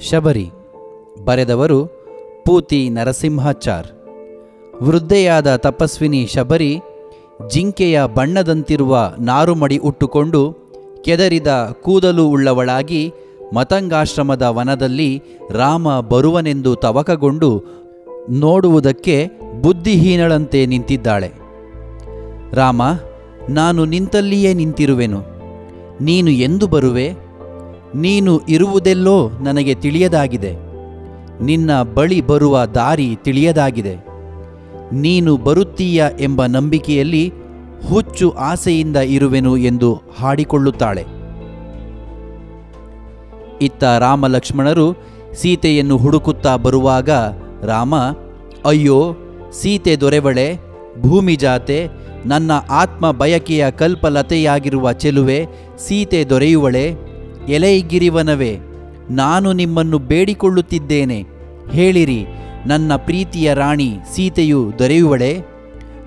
ಶಬರಿ ಬರೆದವರು ಪೂತಿ ನರಸಿಂಹಾಚಾರ್. ವೃದ್ಧೆಯಾದ ತಪಸ್ವಿನಿ ಶಬರಿ ಜಿಂಕೆಯ ಬಣ್ಣದಂತಿರುವ ನಾರುಮಡಿ ಉಟ್ಟುಕೊಂಡು ಕೆದರಿದ ಕೂದಲು ಉಳ್ಳವಳಾಗಿ ಮತಂಗಾಶ್ರಮದ ವನದಲ್ಲಿ ರಾಮ ಬರುವನೆಂದು ತವಕಗೊಂಡು ನೋಡುವುದಕ್ಕೆ ಬುದ್ಧಿಹೀನಳಂತೆ ನಿಂತಿದ್ದಾಳೆ. ರಾಮ, ನಾನು ನಿಂತಲ್ಲಿಯೇ ನಿಂತಿರುವೆನು. ನೀನು ಎಂದು ಬರುವೆ? ನೀನು ಇರುವುದೆಲ್ಲೋ ನನಗೆ ತಿಳಿಯದಾಗಿದೆ. ನಿನ್ನ ಬಳಿ ಬರುವ ದಾರಿ ತಿಳಿಯದಾಗಿದೆ. ನೀನು ಬರುತ್ತೀಯ ಎಂಬ ನಂಬಿಕೆಯಲ್ಲಿ ಹುಚ್ಚು ಆಸೆಯಿಂದ ಇರುವೆನು ಎಂದು ಹಾಡಿಕೊಳ್ಳುತ್ತಾಳೆ. ಇತ್ತ ರಾಮ ಲಕ್ಷ್ಮಣರು ಸೀತೆಯನ್ನು ಹುಡುಕುತ್ತಾ ಬರುವಾಗ ರಾಮ, ಅಯ್ಯೋ, ಸೀತೆ ದೊರೆವಳೆ, ಭೂಮಿ ಜಾತೆ, ನನ್ನ ಆತ್ಮ ಬಯಕೆಯ ಕಲ್ಪಲತೆಯಾಗಿರುವ ಚೆಲುವೆ, ಸೀತೆ ದೊರೆಯುವಳೆ ಎಲೆಗಿರಿವನವೇ, ನಾನು ನಿಮ್ಮನ್ನು ಬೇಡಿಕೊಳ್ಳುತ್ತಿದ್ದೇನೆ. ಹೇಳಿರಿ, ನನ್ನ ಪ್ರೀತಿಯ ರಾಣಿ, ಸೀತೆಯು ದೊರೆಯುವಳೆ?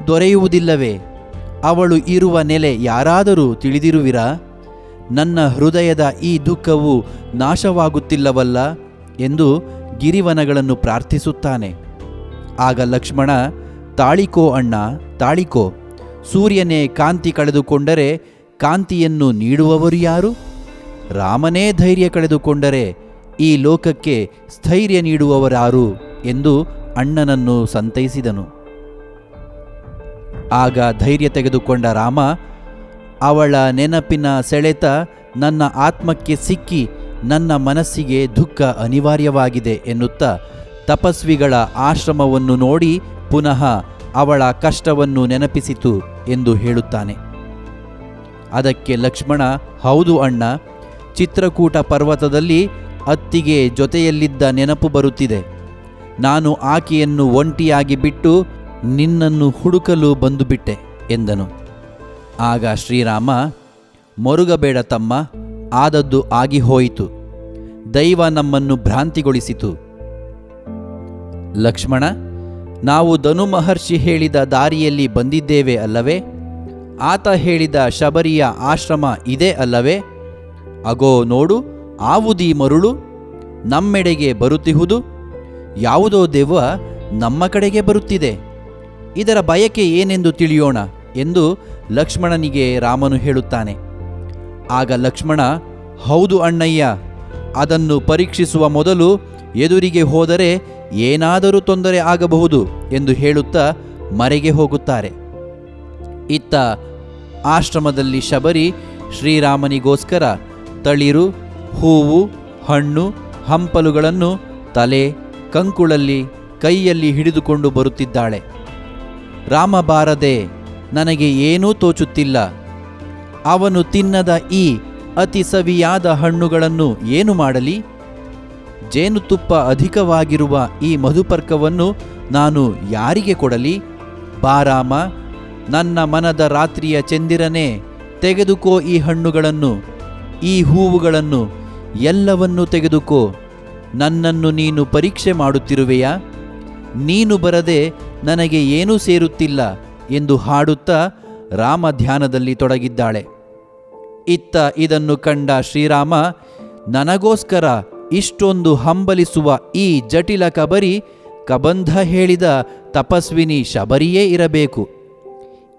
ದೊರೆಯುವುದಿಲ್ಲವೇ, ಅವಳು ಇರುವ ನೆಲೆ ಯಾರಾದರೂ ತಿಳಿದಿರುವಿರಾ? ನನ್ನ ಹೃದಯದ ಈ ದುಃಖವು ನಾಶವಾಗುತ್ತಿಲ್ಲವಲ್ಲ ಎಂದು ಗಿರಿವನಗಳನ್ನು ಪ್ರಾರ್ಥಿಸುತ್ತಾನೆ. ಆಗ ಲಕ್ಷ್ಮಣ, ತಾಳಿಕೋ ಅಣ್ಣ, ತಾಳಿಕೋ, ಸೂರ್ಯನೇ ಕಾಂತಿ ಕಳೆದುಕೊಂಡರೆ ಕಾಂತಿಯನ್ನು ನೀಡುವವರು ಯಾರು? ರಾಮನೇ ಧೈರ್ಯ ಕಳೆದುಕೊಂಡರೆ ಈ ಲೋಕಕ್ಕೆ ಸ್ಥೈರ್ಯ ನೀಡುವವರಾರು ಎಂದು ಅಣ್ಣನನ್ನು ಸಂತೈಸಿದನು. ಆಗ ಧೈರ್ಯ ತೆಗೆದುಕೊಂಡ ರಾಮ, ಅವಳ ನೆನಪಿನ ಸೆಳೆತ ನನ್ನ ಆತ್ಮಕ್ಕೆ ಸಿಕ್ಕಿ ನನ್ನ ಮನಸ್ಸಿಗೆ ದುಃಖ ಅನಿವಾರ್ಯವಾಗಿದೆ ಎನ್ನುತ್ತಾ ತಪಸ್ವಿಗಳ ಆಶ್ರಮವನ್ನು ನೋಡಿ ಪುನಃ ಅವಳ ಕಷ್ಟವನ್ನು ನೆನಪಿಸಿತು ಎಂದು ಹೇಳುತ್ತಾನೆ. ಅದಕ್ಕೆ ಲಕ್ಷ್ಮಣ, ಹೌದು ಅಣ್ಣ ಚಿತ್ರಕೂಟ ಪರ್ವತದಲ್ಲಿ ಅತ್ತಿಗೆ ಜೊತೆಯಲ್ಲಿದ್ದ ನೆನಪು ಬರುತ್ತಿದೆ. ನಾನು ಆಕೆಯನ್ನು ಒಂಟಿಯಾಗಿ ಬಿಟ್ಟು ನಿನ್ನನ್ನು ಹುಡುಕಲು ಬಂದುಬಿಟ್ಟೆ ಎಂದನು. ಆಗ ಶ್ರೀರಾಮ, ಮರುಗಬೇಡ ತಮ್ಮ, ಆದದ್ದು ಆಗಿಹೋಯಿತು. ದೈವ ನಮ್ಮನ್ನು ಭ್ರಾಂತಿಗೊಳಿಸಿತು. ಲಕ್ಷ್ಮಣ, ನಾವು ಧನು ಮಹರ್ಷಿ ಹೇಳಿದ ದಾರಿಯಲ್ಲಿ ಬಂದಿದ್ದೇವೆ ಅಲ್ಲವೇ? ಆತ ಹೇಳಿದ ಶಬರಿಯ ಆಶ್ರಮ ಇದೇ ಅಲ್ಲವೇ? ಅಗೋ ನೋಡು, ಆವುದಿ ಮರುಳು ನಮ್ಮೆಡೆಗೆ ಬರುತ್ತಿಹುದು. ಯಾವುದೋ ದೆವ್ವ ನಮ್ಮ ಕಡೆಗೆ ಬರುತ್ತಿದೆ. ಇದರ ಬಯಕೆ ಏನೆಂದು ತಿಳಿಯೋಣ ಎಂದು ಲಕ್ಷ್ಮಣನಿಗೆ ರಾಮನು ಹೇಳುತ್ತಾನೆ. ಆಗ ಲಕ್ಷ್ಮಣ, ಹೌದು ಅಣ್ಣಯ್ಯ, ಅದನ್ನು ಪರೀಕ್ಷಿಸುವ ಮೊದಲು ಎದುರಿಗೆ ಹೋದರೆ ಏನಾದರೂ ತೊಂದರೆ ಆಗಬಹುದು ಎಂದು ಹೇಳುತ್ತಾ ಮರೆಗೆ ಹೋಗುತ್ತಾರೆ. ಇತ್ತ ಆಶ್ರಮದಲ್ಲಿ ಶಬರಿ ಶ್ರೀರಾಮನಿಗೋಸ್ಕರ ತಳಿರು, ಹೂವು, ಹಣ್ಣು, ಹಂಪಲುಗಳನ್ನು ತಲೆ, ಕಂಕುಳಲ್ಲಿ, ಕೈಯಲ್ಲಿ ಹಿಡಿದುಕೊಂಡು ಬರುತ್ತಿದ್ದಾಳೆ. ರಾಮ ಬಾರದೆ, ನನಗೆ ಏನೂ ತೋಚುತ್ತಿಲ್ಲ. ಅವನು ತಿನ್ನದ ಈ ಅತಿ ಸವಿಯಾದ ಹಣ್ಣುಗಳನ್ನು ಏನು ಮಾಡಲಿ? ಜೇನುತುಪ್ಪ ಅಧಿಕವಾಗಿರುವ ಈ ಮಧುಪರ್ಕವನ್ನು ನಾನು ಯಾರಿಗೆ ಕೊಡಲಿ? ಬಾರಾಮ ನನ್ನ ಮನದ ರಾತ್ರಿಯ ಚಂದಿರನೇ, ತೆಗೆದುಕೋ ಈ ಹಣ್ಣುಗಳನ್ನು. ಈ ಹೂವುಗಳನ್ನು ಎಲ್ಲವನ್ನೂ ತೆಗೆದುಕೋ, ನನ್ನನ್ನು ನೀನು ಪರೀಕ್ಷೆ ಮಾಡುತ್ತಿರುವೆಯಾ? ನೀನು ಬರದೆ ನನಗೆ ಏನೂ ಸೇರುತ್ತಿಲ್ಲ ಎಂದು ಹಾಡುತ್ತಾ ರಾಮ ಧ್ಯಾನದಲ್ಲಿ ತೊಡಗಿದ್ದಾಳೆ. ಇತ್ತ ಇದನ್ನು ಕಂಡ ಶ್ರೀರಾಮ, ನನಗೋಸ್ಕರ ಇಷ್ಟೊಂದು ಹಂಬಲಿಸುವ ಈ ಜಟಿಲ ಕಬರಿ ಕಬಂಧ ಹೇಳಿದ ತಪಸ್ವಿನಿ ಶಬರಿಯೇ ಇರಬೇಕು.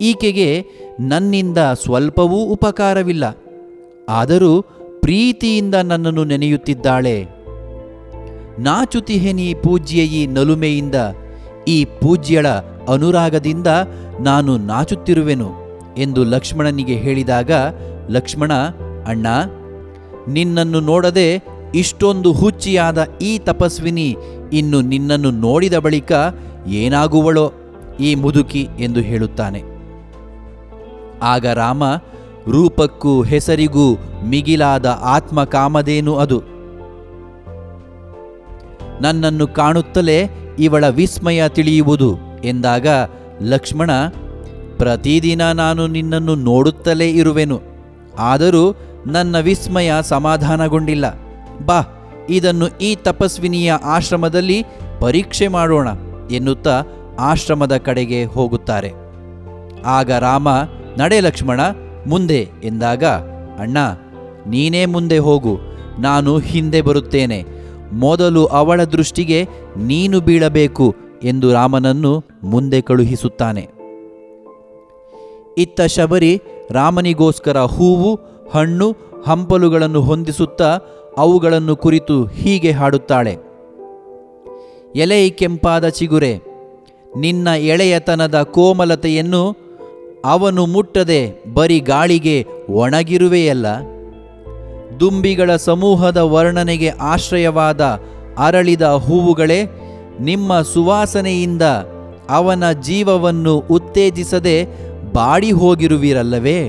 ಈಕೆಗೆ ನನ್ನಿಂದ ಸ್ವಲ್ಪವೂ ಉಪಕಾರವಿಲ್ಲ. ಆದರೂ ಪ್ರೀತಿಯಿಂದ ನನ್ನನ್ನು ನೆನೆಯುತ್ತಿದ್ದಾಳೆ. ನಾಚುತಿಹೆನಿ ಪೂಜ್ಯ ಈ ನಲುಮೆಯಿಂದ, ಈ ಪೂಜ್ಯಳ ಅನುರಾಗದಿಂದ ನಾನು ನಾಚುತ್ತಿರುವೆನು ಎಂದು ಲಕ್ಷ್ಮಣನಿಗೆ ಹೇಳಿದಾಗ, ಲಕ್ಷ್ಮಣ, ಅಣ್ಣ, ನಿನ್ನನ್ನು ನೋಡದೆ ಇಷ್ಟೊಂದು ಹುಚ್ಚಿಯಾದ ಈ ತಪಸ್ವಿನಿ ಇನ್ನು ನಿನ್ನನ್ನು ನೋಡಿದ ಬಳಿಕ ಏನಾಗುವಳೋ ಈ ಮುದುಕಿ ಎಂದು ಹೇಳುತ್ತಾನೆ. ಆಗ ರಾಮ ರೂಪಕ್ಕೂ ಹೆಸರಿಗೂ ಮಿಗಿಲಾದ ಆತ್ಮಕಾಮದೇನು ಅದು? ನನ್ನನ್ನು ಕಾಣುತ್ತಲೇ ಇವಳ ವಿಸ್ಮಯ ತಿಳಿಯುವುದು ಎಂದಾಗ ಲಕ್ಷ್ಮಣ, ಪ್ರತಿದಿನ ನಾನು ನಿನ್ನನ್ನು ನೋಡುತ್ತಲೇ ಇರುವೆನು. ಆದರೂ ನನ್ನ ವಿಸ್ಮಯ ಸಮಾಧಾನಗೊಂಡಿಲ್ಲ. ಬಾ, ಇದನ್ನು ಈ ತಪಸ್ವಿನಿಯ ಆಶ್ರಮದಲ್ಲಿ ಪರೀಕ್ಷೆ ಮಾಡೋಣ ಎನ್ನುತ್ತಾ ಆಶ್ರಮದ ಕಡೆಗೆ ಹೋಗುತ್ತಾರೆ. ಆಗ ರಾಮ, ನಡೆ ಲಕ್ಷ್ಮಣ ಮುಂದೆ ಎಂದಾಗ, ಅಣ್ಣ, ನೀನೇ ಮುಂದೆ ಹೋಗು, ನಾನು ಹಿಂದೆ ಬರುತ್ತೇನೆ. ಮೊದಲು ಅವಳ ದೃಷ್ಟಿಗೆ ನೀನು ಬೀಳಬೇಕು ಎಂದು ರಾಮನನ್ನು ಮುಂದೆ ಕಳುಹಿಸುತ್ತಾನೆ. ಇತ್ತ ಶಬರಿ ರಾಮನಿಗೋಸ್ಕರ ಹೂವು, ಹಣ್ಣು, ಹಂಪಲುಗಳನ್ನು ಹೊಂದಿಸುತ್ತಾ ಅವುಗಳನ್ನು ಕುರಿತು ಹೀಗೆ ಹಾಡುತ್ತಾಳೆ. ಎಲೆ ಕೆಂಪಾದ ಚಿಗುರೆ, ನಿನ್ನ ಎಳೆಯತನದ ಕೋಮಲತೆಯನ್ನು ಅವನು ಮುಟ್ಟದೆ ಬರಿ ಗಾಳಿಗೆ ಒಣಗಿರುವೆಯಲ್ಲ? ದುಂಬಿಗಳ ಸಮೂಹದ ವರ್ಣನೆಗೆ ಆಶ್ರಯವಾದ ಅರಳಿದ ಹೂವುಗಳೇ, ನಿಮ್ಮ ಸುವಾಸನೆಯಿಂದ ಅವನ ಜೀವವನ್ನು ಉತ್ತೇಜಿಸದೆ ಬಾಡಿ ಹೋಗಿರುವಿರಲ್ಲವೇ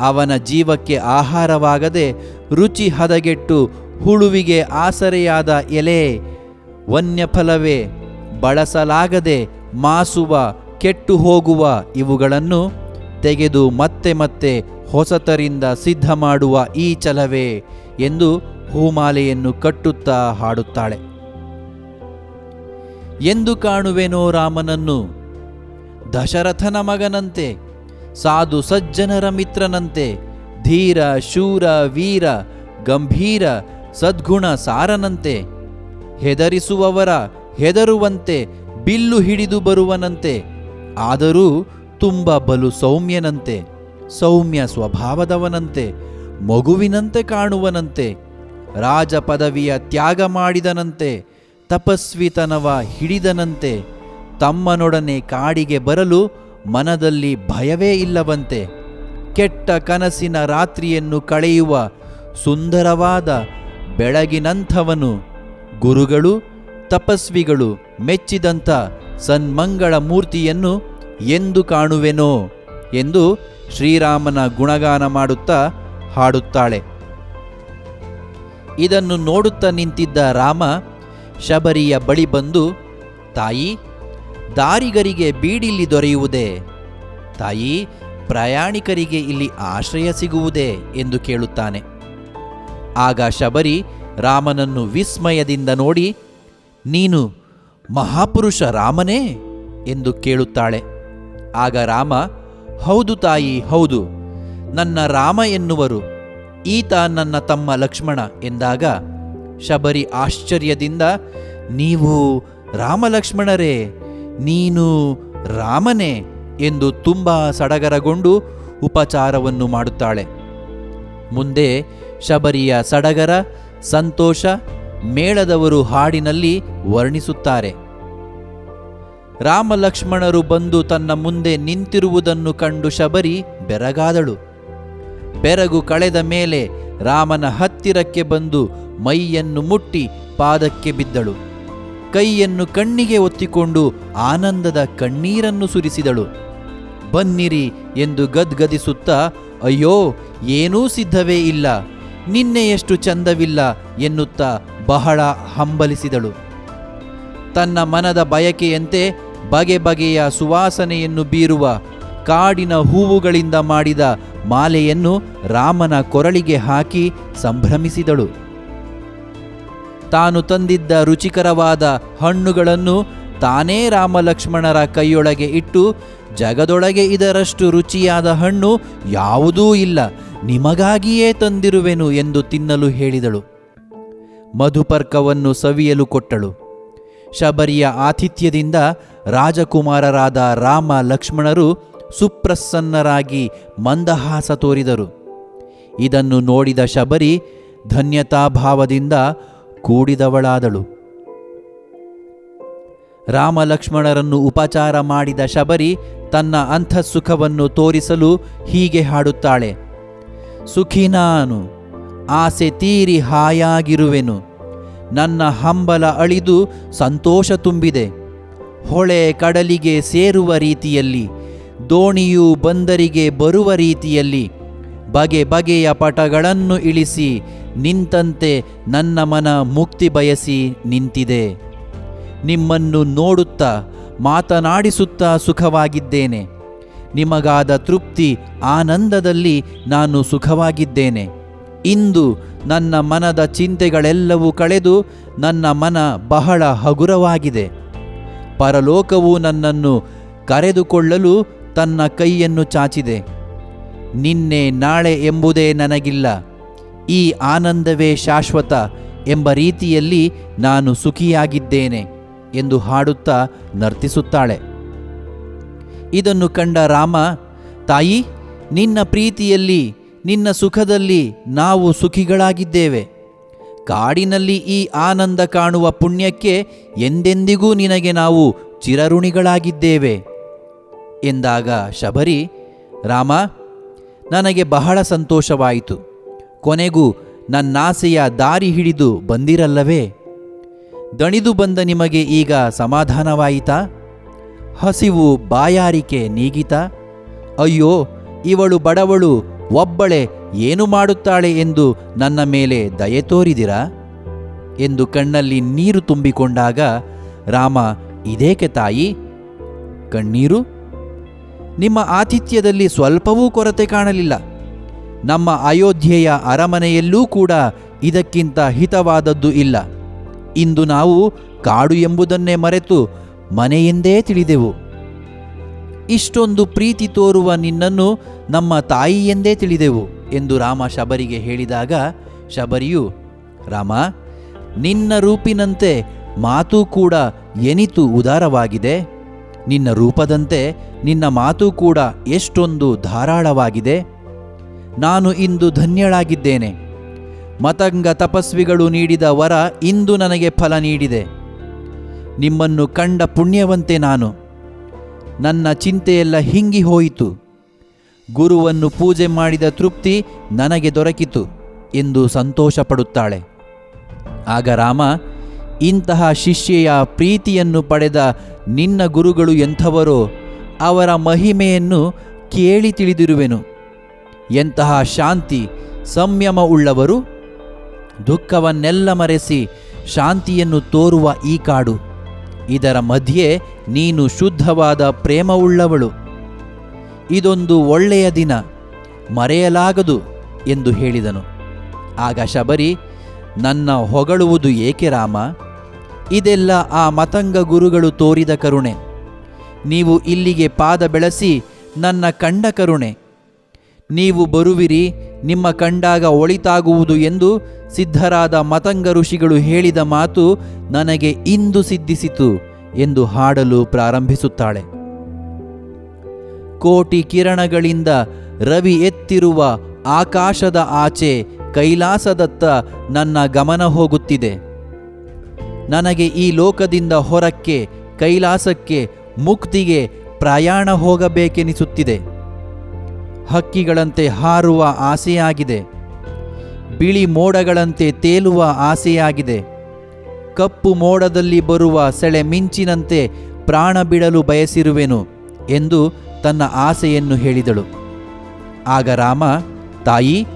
ಅವನ ಜೀವಕ್ಕೆ ಆಹಾರವಾಗದೆ ರುಚಿ ಹದಗೆಟ್ಟು ಹುಳುವಿಗೆ ಆಸರೆಯಾದ ಎಲೆ ವನ್ಯಫಲವೇ ಬಳಸಲಾಗದೆ ಮಾಸುವ ಕೆಟ್ಟು ಹೋಗುವ ಇವುಗಳನ್ನು ತೆಗೆದು ಮತ್ತೆ ಮತ್ತೆ ಹೊಸತರಿಂದ ಸಿದ್ಧ ಮಾಡುವ ಈ ಛಲವೇ ಎಂದು ಹೂಮಾಲೆಯನ್ನು ಕಟ್ಟುತ್ತಾ ಹಾಡುತ್ತಾಳೆ. ಎಂದು ಕಾಣುವೆನೋ ರಾಮನನ್ನು, ದಶರಥನ ಮಗನಂತೆ, ಸಾಧು ಸಜ್ಜನರ ಮಿತ್ರನಂತೆ, ಧೀರ, ಶೂರ, ವೀರ, ಗಂಭೀರ, ಸದ್ಗುಣ ಸಾರನಂತೆ, ಹೆದರಿಸುವವರ ಹೆದರುವಂತೆ, ಬಿಲ್ಲು ಹಿಡಿದು ಬರುವನಂತೆ ಆದರೂ ತುಂಬ ಬಲು ಸೌಮ್ಯನಂತೆ, ಸೌಮ್ಯ ಸ್ವಭಾವದವನಂತೆ, ಮಗುವಿನಂತೆ ಕಾಣುವನಂತೆ ರಾಜ ಪದವಿಯ ತ್ಯಾಗ ಮಾಡಿದನಂತೆ, ತಪಸ್ವಿತನವ ಹಿಡಿದನಂತೆ, ತಮ್ಮನೊಡನೆ ಕಾಡಿಗೆ ಬರಲು ಮನದಲ್ಲಿ ಭಯವೇ ಇಲ್ಲವಂತೆ, ಕೆಟ್ಟ ಕನಸಿನ ರಾತ್ರಿಯನ್ನು ಕಳೆಯುವ ಸುಂದರವಾದ ಬೆಳಗಿನಂಥವನು. ಗುರುಗಳು, ತಪಸ್ವಿಗಳು ಮೆಚ್ಚಿದಂಥ ಸನ್ಮಂಗಳ ಮೂರ್ತಿಯನ್ನು ಎಂದು ಕಾಣುವೆನೋ ಎಂದು ಶ್ರೀರಾಮನ ಗುಣಗಾನ ಮಾಡುತ್ತಾ ಹಾಡುತ್ತಾಳೆ. ಇದನ್ನು ನೋಡುತ್ತಾ ನಿಂತಿದ್ದ ರಾಮ ಶಬರಿಯ ಬಳಿ ಬಂದು, ತಾಯಿ, ದಾರಿಗರಿಗೆ ಬೀಡಿಲ್ಲಿ ದೊರೆಯುವುದೇ? ತಾಯಿ, ಪ್ರಯಾಣಿಕರಿಗೆ ಇಲ್ಲಿ ಆಶ್ರಯ ಸಿಗುವುದೇ? ಎಂದು ಕೇಳುತ್ತಾನೆ. ಆಗ ಶಬರಿ ರಾಮನನ್ನು ವಿಸ್ಮಯದಿಂದ ನೋಡಿ, ನೀನು ಮಹಾಪುರುಷ ರಾಮನೇ ಎಂದು ಕೇಳುತ್ತಾಳೆ. ಆಗ ರಾಮ, ಹೌದು ತಾಯಿ, ಹೌದು. ನನ್ನ ರಾಮ ಎನ್ನುವರು. ಈತ ನನ್ನ ತಮ್ಮ ಲಕ್ಷ್ಮಣ ಎಂದಾಗ ಶಬರಿ ಆಶ್ಚರ್ಯದಿಂದ, ನೀವು ರಾಮಲಕ್ಷ್ಮಣರೇ, ನೀನು ರಾಮನೇ ಎಂದು ತುಂಬ ಸಡಗರಗೊಂಡು ಉಪಚಾರವನ್ನು ಮಾಡುತ್ತಾಳೆ. ಮುಂದೆ ಶಬರಿಯ ಸಡಗರ, ಸಂತೋಷ ಮೇಳದವರು ಹಾಡಿನಲ್ಲಿ ವರ್ಣಿಸುತ್ತಾರೆ. ರಾಮಲಕ್ಷ್ಮಣರು ಬಂದು ತನ್ನ ಮುಂದೆ ನಿಂತಿರುವುದನ್ನು ಕಂಡು ಶಬರಿ ಬೆರಗಾದಳು. ಬೆರಗು ಕಳೆದ ಮೇಲೆ ರಾಮನ ಹತ್ತಿರಕ್ಕೆ ಬಂದು ಮೈಯನ್ನು ಮುಟ್ಟಿ ಪಾದಕ್ಕೆ ಬಿದ್ದಳು. ಕೈಯನ್ನು ಕಣ್ಣಿಗೆ ಒತ್ತಿಕೊಂಡು ಆನಂದದ ಕಣ್ಣೀರನ್ನು ಸುರಿಸಿದಳು. ಬನ್ನಿರಿ ಎಂದು ಗದ್ಗದಿಸುತ್ತಾ, ಅಯ್ಯೋ, ಏನೂ ಸಿದ್ಧವೇ ಇಲ್ಲ. ನಿನ್ನೆಯಷ್ಟು ಚಂದವಿಲ್ಲ ಎನ್ನುತ್ತಾ ಬಹಳ ಹಂಬಲಿಸಿದಳು. ತನ್ನ ಮನದ ಬಯಕೆಯಂತೆ ಬಗೆ ಬಗೆಯ ಸುವಾಸನೆಯನ್ನು ಬೀರುವ ಕಾಡಿನ ಹೂವುಗಳಿಂದ ಮಾಡಿದ ಮಾಲೆಯನ್ನು ರಾಮನ ಕೊರಳಿಗೆ ಹಾಕಿ ಸಂಭ್ರಮಿಸಿದಳು. ತಾನು ತಂದಿದ್ದ ರುಚಿಕರವಾದ ಹಣ್ಣುಗಳನ್ನು ತಾನೇ ರಾಮಲಕ್ಷ್ಮಣರ ಕೈಯೊಳಗೆ ಇಟ್ಟು, ಜಗದೊಳಗೆ ಇದರಷ್ಟು ರುಚಿಯಾದ ಹಣ್ಣು ಯಾವುದೂ ಇಲ್ಲ, ನಿಮಗಾಗಿಯೇ ತಂದಿರುವೆನು ಎಂದು ತಿನ್ನಲು ಹೇಳಿದಳು. ಮಧುಪರ್ಕವನ್ನು ಸವಿಯಲು ಕೊಟ್ಟಳು. ಶಬರಿಯ ಆತಿಥ್ಯದಿಂದ ರಾಜಕುಮಾರರಾದ ರಾಮ ಲಕ್ಷ್ಮಣರು ಸುಪ್ರಸನ್ನರಾಗಿ ಮಂದಹಾಸ ತೋರಿದರು. ಇದನ್ನು ನೋಡಿದ ಶಬರಿ ಧನ್ಯತಾಭಾವದಿಂದ ಕೂಡಿದವಳಾದಳು. ರಾಮ ಲಕ್ಷ್ಮಣರನ್ನು ಉಪಚಾರ ಮಾಡಿದ ಶಬರಿ ತನ್ನ ಅಂತಃಸುಖವನ್ನು ತೋರಿಸಲು ಹೀಗೆ ಹಾಡುತ್ತಾಳೆ ಸುಖಿ ನಾನು ಆಸೆ ತೀರಿ ಹಾಯಾಗಿರುವೆನು. ನನ್ನ ಹಂಬಲ ಅಳಿದು ಸಂತೋಷ ತುಂಬಿದೆ. ಹೊಳೆ ಕಡಲಿಗೆ ಸೇರುವ ರೀತಿಯಲ್ಲಿ, ದೋಣಿಯು ಬಂದರಿಗೆ ಬರುವ ರೀತಿಯಲ್ಲಿ, ಬಗೆ ಬಗೆಯ ಪಟಗಳನ್ನು ಇಳಿಸಿ ನಿಂತಂತೆ ನನ್ನ ಮನ ಮುಕ್ತಿ ಬಯಸಿ ನಿಂತಿದೆ. ನಿಮ್ಮನ್ನು ನೋಡುತ್ತಾ, ಮಾತನಾಡಿಸುತ್ತಾ ಸುಖವಾಗಿದ್ದೇನೆ. ನಿಮಗಾದ ತೃಪ್ತಿ ಆನಂದದಲ್ಲಿ ನಾನು ಸುಖವಾಗಿದ್ದೇನೆ. ಇಂದು ನನ್ನ ಮನದ ಚಿಂತೆಗಳೆಲ್ಲವೂ ಕಳೆದು ನನ್ನ ಮನ ಬಹಳ ಹಗುರವಾಗಿದೆ. ಪರಲೋಕವು ನನ್ನನ್ನು ಕರೆದುಕೊಳ್ಳಲು ತನ್ನ ಕೈಯನ್ನು ಚಾಚಿದೆ. ನಿನ್ನೆ ನಾಳೆ ಎಂಬುದೇ ನನಗಿಲ್ಲ. ಈ ಆನಂದವೇ ಶಾಶ್ವತ ಎಂಬ ರೀತಿಯಲ್ಲಿ ನಾನು ಸುಖಿಯಾಗಿದ್ದೇನೆ ಎಂದು ಹಾಡುತ್ತಾ ನರ್ತಿಸುತ್ತಾಳೆ. ಇದನ್ನು ಕಂಡ ರಾಮ, ತಾಯಿ, ನಿನ್ನ ಪ್ರೀತಿಯಲ್ಲಿ ನಿನ್ನ ಸುಖದಲ್ಲಿ ನಾವು ಸುಖಿಗಳಾಗಿದ್ದೇವೆ. ಕಾಡಿನಲ್ಲಿ ಈ ಆನಂದ ಕಾಣುವ ಪುಣ್ಯಕ್ಕೆ ಎಂದೆಂದಿಗೂ ನಿನಗೆ ನಾವು ಚಿರಋಣಿಗಳಾಗಿದ್ದೇವೆ. ಎಂದಾಗ ಶಬರಿ, ರಾಮ, ನನಗೆ ಬಹಳ ಸಂತೋಷವಾಯಿತು. ಕೊನೆಗೂ ನನ್ನಾಸೆಯ ದಾರಿ ಹಿಡಿದು ಬಂದಿರಲ್ಲವೇ? ದಣಿದು ಬಂದ ನಿಮಗೆ ಈಗ ಸಮಾಧಾನವಾಯಿತಾ? ಹಸಿವು ಬಾಯಾರಿಕೆ ನೀಗಿತ? ಅಯ್ಯೋ, ಇವಳು ಬಡವಳು ಒಬ್ಬಳೆ ಏನು ಮಾಡುತ್ತಾಳೆ ಎಂದು ನನ್ನ ಮೇಲೆ ದಯೆ ತೋರಿದಿರಾ? ಎಂದು ಕಣ್ಣಲ್ಲಿ ನೀರು ತುಂಬಿಕೊಂಡಾಗ, ರಾಮ, ಇದೇಕೆ ತಾಯಿ? ಕಣ್ಣೀರು? ನಿಮ್ಮ ಆತಿಥ್ಯದಲ್ಲಿ ಸ್ವಲ್ಪವೂ ಕೊರತೆ ಕಾಣಲಿಲ್ಲ. ನಮ್ಮ ಅಯೋಧ್ಯೆಯ ಅರಮನೆಯಲ್ಲೂ ಕೂಡ ಇದಕ್ಕಿಂತ ಹಿತವಾದದ್ದು ಇಲ್ಲ. ಇಂದು ನಾವು ಕಾಡು ಎಂಬುದನ್ನೇ ಮರೆತು ಮನೆಯೆಂದೇ ತಿಳಿದೆವು. ಇಷ್ಟೊಂದು ಪ್ರೀತಿ ತೋರುವ ನಿನ್ನನ್ನು ನಮ್ಮ ತಾಯಿ ಎಂದೇ ತಿಳಿದೆವು ಎಂದು ರಾಮ ಶಬರಿಗೆ ಹೇಳಿದಾಗ ಶಬರಿಯು, ರಾಮ, ನಿನ್ನ ರೂಪಿನಂತೆ ಮಾತು ಕೂಡ ಎನಿತು ಉದಾರವಾಗಿದೆ. ನಿನ್ನ ರೂಪದಂತೆ ನಿನ್ನ ಮಾತು ಕೂಡ ಎಷ್ಟೊಂದು ಧಾರಾಳವಾಗಿದೆ. ನಾನು ಇಂದು ಧನ್ಯಳಾಗಿದ್ದೇನೆ. ಮತಂಗ ತಪಸ್ವಿಗಳು ನೀಡಿದ ವರ ಇಂದು ನನಗೆ ಫಲ ನೀಡಿದೆ. ನಿಮ್ಮನ್ನು ಕಂಡ ಪುಣ್ಯವಂತೆ ನಾನು. ನನ್ನ ಚಿಂತೆಯೆಲ್ಲ ಹಿಂಗಿ ಹೋಯಿತು. ಗುರುವನ್ನು ಪೂಜೆ ಮಾಡಿದ ತೃಪ್ತಿ ನನಗೆ ದೊರಕಿತು ಎಂದು ಸಂತೋಷಪಡುತ್ತಾಳೆ. ಆಗ ರಾಮ, ಇಂತಹ ಶಿಷ್ಯೆಯ ಪ್ರೀತಿಯನ್ನು ಪಡೆದ ನಿನ್ನ ಗುರುಗಳು ಎಂಥವರೋ ಅವರ ಮಹಿಮೆಯನ್ನು ಕೇಳಿ ತಿಳಿದಿರುವೆನು. ಎಂತಹ ಶಾಂತಿ, ಸಂಯಮ ಉಳ್ಳವರು ದುಃಖವನ್ನೆಲ್ಲ ಮರೆಸಿ ಶಾಂತಿಯನ್ನು ತೋರುವ ಈ ಕಾಡು. ಇದರ ಮಧ್ಯೆ ನೀನು ಶುದ್ಧವಾದ ಪ್ರೇಮವುಳ್ಳವಳು. ಇದೊಂದು ಒಳ್ಳೆಯ ದಿನ, ಮರೆಯಲಾಗದು ಎಂದು ಹೇಳಿದನು. ಆಗ ಶಬರಿ, ನನ್ನ ಹೊಗಳುವುದು ಏಕೆ ರಾಮ? ಇದೆಲ್ಲ ಆ ಮತಂಗ ಗುರುಗಳು ತೋರಿದ ಕರುಣೆ. ನೀವು ಇಲ್ಲಿಗೆ ಪಾದ ಬೆಳೆಸಿ ನನ್ನ ಕಂಡ ಕರುಣೆ. ನೀವು ಬರುವಿರಿ, ನಿಮ್ಮ ಕಂಡಾಗ ಒಳಿತಾಗುವುದು ಎಂದು ಸಿದ್ಧರಾದ ಮತಂಗ ಋಷಿಗಳು ಹೇಳಿದ ಮಾತು ನನಗೆ ಇಂದು ಸಿದ್ಧಿಸಿತು ಎಂದು ಹಾಡಲು ಪ್ರಾರಂಭಿಸುತ್ತಾಳೆ. ಕೋಟಿ ಕಿರಣಗಳಿಂದ ರವಿ ಎತ್ತಿರುವ ಆಕಾಶದ ಆಚೆ ಕೈಲಾಸದತ್ತ ನನ್ನ ಗಮನ ಹೋಗುತ್ತಿದೆ. ನನಗೆ ಈ ಲೋಕದಿಂದ ಹೊರಕ್ಕೆ, ಕೈಲಾಸಕ್ಕೆ, ಮುಕ್ತಿಗೆ ಪ್ರಯಾಣ ಹೋಗಬೇಕೆನಿಸುತ್ತಿದೆ. ಹಕ್ಕಿಗಳಂತೆ ಹಾರುವ ಆಸೆಯಾಗಿದೆ. ಬಿಳಿ ಮೋಡಗಳಂತೆ ತೇಲುವ ಆಸೆಯಾಗಿದೆ. ಕಪ್ಪು ಮೋಡದಲ್ಲಿ ಬರುವ ಸೆಳೆ ಮಿಂಚಿನಂತೆ ಪ್ರಾಣ ಬಿಡಲು ಬಯಸಿರುವೆನು ಎಂದು ತನ್ನ ಆಸೆಯನ್ನು ಹೇಳಿದಳು. ಆಗ ರಾಮ, ತಾಯಿ,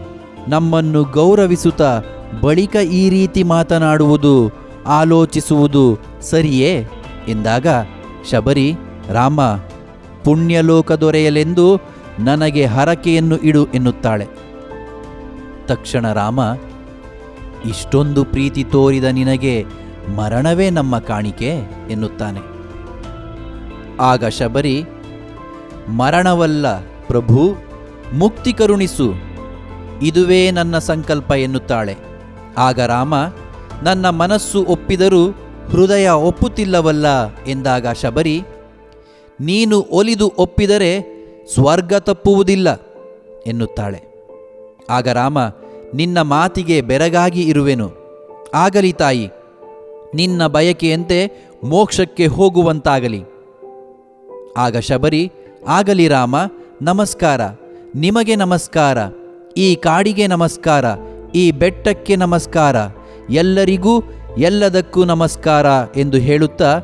ನಮ್ಮನ್ನು ಗೌರವಿಸುತ್ತಾ ಬಳಿಕ ಈ ರೀತಿ ಮಾತನಾಡುವುದು, ಆಲೋಚಿಸುವುದು ಸರಿಯೇ? ಎಂದಾಗ ಶಬರಿ, ರಾಮ, ಪುಣ್ಯಲೋಕ ದೊರೆಯಲೆಂದು ನನಗೆ ಹರಕೆಯನ್ನು ಇಡು ಎನ್ನುತ್ತಾಳೆ. ತಕ್ಷಣ ರಾಮ, ಇಷ್ಟೊಂದು ಪ್ರೀತಿ ತೋರಿದ ನಿನಗೆ ಮರಣವೇ ನಮ್ಮ ಕಾಣಿಕೆ ಎನ್ನುತ್ತಾನೆ. ಆಗ ಶಬರಿ, ಮರಣವಲ್ಲ ಪ್ರಭು, ಮುಕ್ತಿ ಕರುಣಿಸು, ಇದುವೇ ನನ್ನ ಸಂಕಲ್ಪ ಎನ್ನುತ್ತಾಳೆ. ಆಗ ರಾಮ, ನನ್ನ ಮನಸ್ಸು ಒಪ್ಪಿದರೂ ಹೃದಯ ಒಪ್ಪುತ್ತಿಲ್ಲವಲ್ಲ ಎಂದಾಗ ಶಬರಿ, ನೀನು ಒಲಿದು ಒಪ್ಪಿದರೆ ಸ್ವರ್ಗ ತಪ್ಪುವುದಿಲ್ಲ ಎನ್ನುತ್ತಾಳೆ. ಆಗ ರಾಮ, ನಿನ್ನ ಮಾತಿಗೆ ಬೆರಗಾಗಿ ಇರುವೆನು. ಆಗಲಿ ತಾಯಿ, ನಿನ್ನ ಬಯಕೆಯಂತೆ ಮೋಕ್ಷಕ್ಕೆ ಹೋಗುವಂತಾಗಲಿ. ಆಗ ಶಬರಿ, ಆಗಲಿ ರಾಮ, ನಮಸ್ಕಾರ, ನಿಮಗೆ ನಮಸ್ಕಾರ, ಈ ಕಾಡಿಗೆ ನಮಸ್ಕಾರ, ಈ ಬೆಟ್ಟಕ್ಕೆ ನಮಸ್ಕಾರ, ಎಲ್ಲರಿಗೂ ಎಲ್ಲದಕ್ಕೂ ನಮಸ್ಕಾರ ಎಂದು ಹೇಳುತ್ತಾ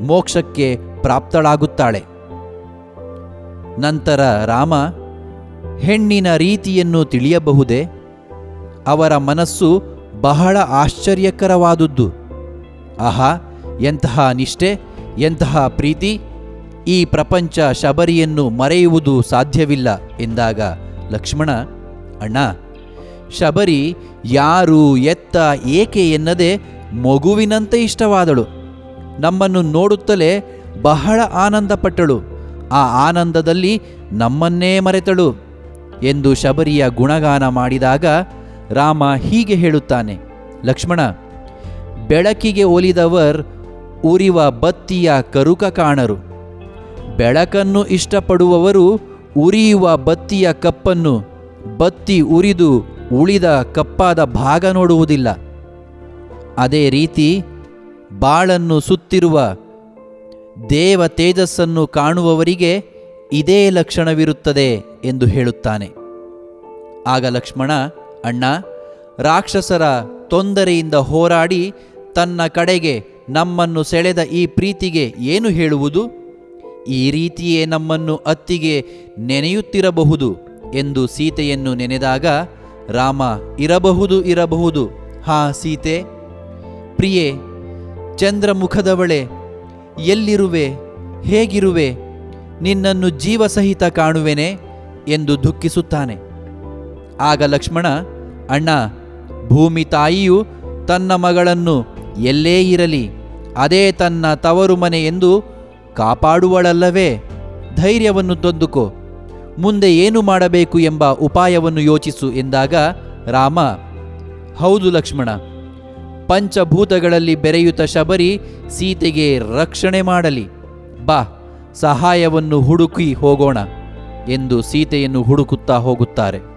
ಮೋಕ್ಷಕ್ಕೆ ಪ್ರಾಪ್ತಳಾಗುತ್ತಾಳೆ. ನಂತರ ರಾಮ, ಹೆಣ್ಣಿನ ರೀತಿಯನ್ನು ತಿಳಿಯಬಹುದೇ? ಅವರ ಮನಸ್ಸು ಬಹಳ ಆಶ್ಚರ್ಯಕರವಾದುದ್ದು. ಆಹಾ, ಎಂತಹ ನಿಷ್ಠೆ, ಎಂತಹ ಪ್ರೀತಿ, ಈ ಪ್ರಪಂಚ ಶಬರಿಯನ್ನು ಮರೆಯುವುದು ಸಾಧ್ಯವಿಲ್ಲ ಎಂದಾಗ ಲಕ್ಷ್ಮಣ, ಅಣ್ಣ, ಶಬರಿ ಯಾರು ಎತ್ತ ಏಕೆ ಎನ್ನದೆ ಮಗುವಿನಂತೆ ಇಷ್ಟವಾದಳು. ನಮ್ಮನ್ನು ನೋಡುತ್ತಲೇ ಬಹಳ ಆನಂದಪಟ್ಟಳು. ಆ ಆನಂದದಲ್ಲಿ ನಮ್ಮನ್ನೇ ಮರೆತಳು ಎಂದು ಶಬರಿಯ ಗುಣಗಾನ ಮಾಡಿದಾಗ ರಾಮ ಹೀಗೆ ಹೇಳುತ್ತಾನೆ, ಲಕ್ಷ್ಮಣ, ಬೆಳಕಿಗೆ ಒಲಿದವರ್ ಉರಿವ ಬತ್ತಿಯ ಕರುಕ ಕಾಣರು. ಬೆಳಕನ್ನು ಇಷ್ಟಪಡುವವರು ಉರಿಯುವ ಬತ್ತಿಯ ಕಪ್ಪನ್ನು ಬತ್ತಿ ಉರಿದು ಉಳಿದ ಕಪ್ಪಾದ ಭಾಗ ನೋಡುವುದಿಲ್ಲ. ಅದೇ ರೀತಿ ಬಾಳನ್ನು ಸುತ್ತಿರುವ ದೇವ ತೇಜಸ್ಸನ್ನು ಕಾಣುವವರಿಗೆ ಇದೇ ಲಕ್ಷಣವಿರುತ್ತದೆ ಎಂದು ಹೇಳುತ್ತಾನೆ. ಆಗ ಲಕ್ಷ್ಮಣ, ಅಣ್ಣ, ರಾಕ್ಷಸರ ತೊಂದರೆಯಿಂದ ಹೋರಾಡಿ ತನ್ನ ಕಡೆಗೆ ನಮ್ಮನ್ನು ಸೆಳೆದ ಈ ಪ್ರೀತಿಗೆ ಏನು ಹೇಳುವುದು? ಈ ರೀತಿಯೇ ನಮ್ಮನ್ನು ಅತ್ತಿಗೆ ನೆನೆಯುತ್ತಿರಬಹುದು ಎಂದು ಸೀತೆಯನ್ನು ನೆನೆದಾಗ ರಾಮ, ಇರಬಹುದು ಇರಬಹುದು. ಹಾ ಸೀತೆ, ಪ್ರಿಯೆ ಚಂದ್ರಮುಖದವಳೆ ಎಲ್ಲಿರುವೆ? ಹೇಗಿರುವೆ? ನಿನ್ನನ್ನು ಜೀವಸಹಿತ ಕಾಣುವೆನೆ ಎಂದು ದುಃಖಿಸುತ್ತಾನೆ. ಆಗ ಲಕ್ಷ್ಮಣ, ಅಣ್ಣ, ಭೂಮಿ ತಾಯಿಯು ತನ್ನ ಮಗಳನ್ನು ಎಲ್ಲೇ ಇರಲಿ, ಅದೇ ತನ್ನ ತವರು ಮನೆ ಎಂದು ಕಾಪಾಡುವಳಲ್ಲವೇ? ಧೈರ್ಯವನ್ನು ತಂದುಕೋ. ಮುಂದೆ ಏನು ಮಾಡಬೇಕು ಎಂಬ ಉಪಾಯವನ್ನು ಯೋಚಿಸು ಎಂದಾಗ ರಾಮ, ಹೌದು ಲಕ್ಷ್ಮಣ ಪಂಚಭೂತಗಳಲ್ಲಿ ಬೆರೆಯುತ್ತ ಶಬರಿ ಸೀತೆಗೆ ರಕ್ಷಣೆ ಮಾಡಲಿ. ಬಾ ಸಹಾಯವನ್ನು ಹುಡುಕಿ ಹೋಗೋಣ ಎಂದು ಸೀತೆಯನ್ನು ಹುಡುಕುತ್ತಾ ಹೋಗುತ್ತಾರೆ.